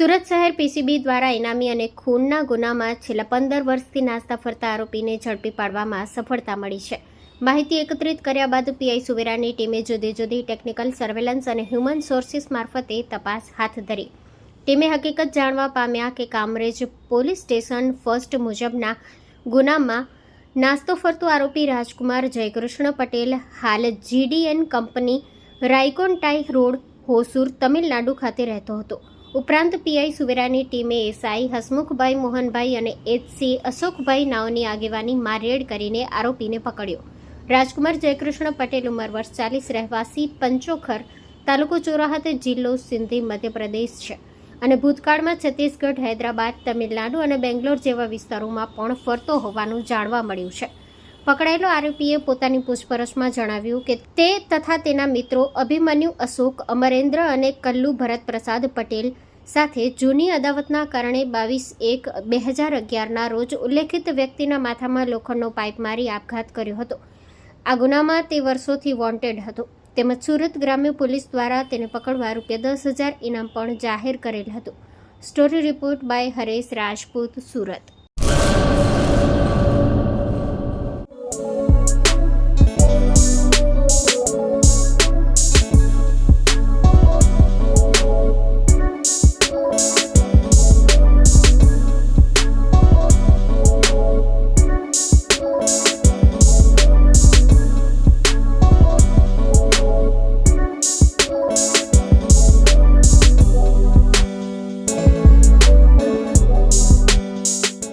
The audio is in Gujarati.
સુરત શહેર પીસીબી દ્વારા ઇનામી અને ખૂનના ગુનામાં છેલ્લા પંદર વર્ષથી નાસ્તા ફરતા આરોપીને ઝડપી પાડવામાં સફળતા મળી છે. માહિતી એકત્રિત કર્યા બાદ પીઆઈ સુવેરાની ટીમે જુદી જુદી ટેકનિકલ સર્વેલન્સ અને હ્યુમન સોર્સિસ મારફતે તપાસ હાથ ધરી. ટીમે હકીકત જાણવા પામ્યા કે કામરેજ પોલીસ સ્ટેશન ફર્સ્ટ મુજબના ગુનામાં નાસ્તો ફરતો આરોપી રાજકુમાર જયકૃષ્ણ પટેલ, હાલ જીડીએન કંપની રાયકોન્ટાઈ રોડ, હોસુર, તમિલનાડુ ખાતે રહેતો હતો. ઉપરાંત પીઆઈ સુવેરાની ટીમે એસઆઈ હસમુખભાઈ મોહનભાઈ અને એચસી અશોકભાઈ નાઓની આગેવાનીમાં રેડ કરીને આરોપીને પકડ્યો. રાજકુમાર જયકૃષ્ણ પટેલ ઉંમર વર્ષ ચાલીસ, રહેવાસી પંચોખર તાલુકો ચોરાહત જિલ્લો સિંધી મધ્યપ્રદેશ છે. અને ભૂતકાળમાં છત્તીસગઢ, હૈદરાબાદ, તમિલનાડુ અને બેંગ્લોર જેવા વિસ્તારોમાં પણ ફરતો હોવાનું જાણવા મળ્યું છે. પકડાયેલો આરોપીએ પોતાની પૂછપરછમાં જણાવ્યું કે તે તથા તેના મિત્રો અભિમન્યુ અશોક, અમરેન્દ્ર અને કલ્લુ ભરત પ્રસાદ પટેલ સાથે જૂની અદાવતના કારણે બાવીસ એક બે હજાર અગિયારના રોજ ઉલ્લેખિત વ્યક્તિના માથામાં લોખંડનો પાઇપ મારી આપઘાત કર્યો હતો. આ ગુનામાં તે વર્ષોથી વોન્ટેડ હતો. તેમજ સુરત ગ્રામ્ય પોલીસ દ્વારા તેને પકડવા રૂપિયા દસ હજાર ઇનામ પણ જાહેર કરેલ હતું. Story report by Haresh Rajput, Surat.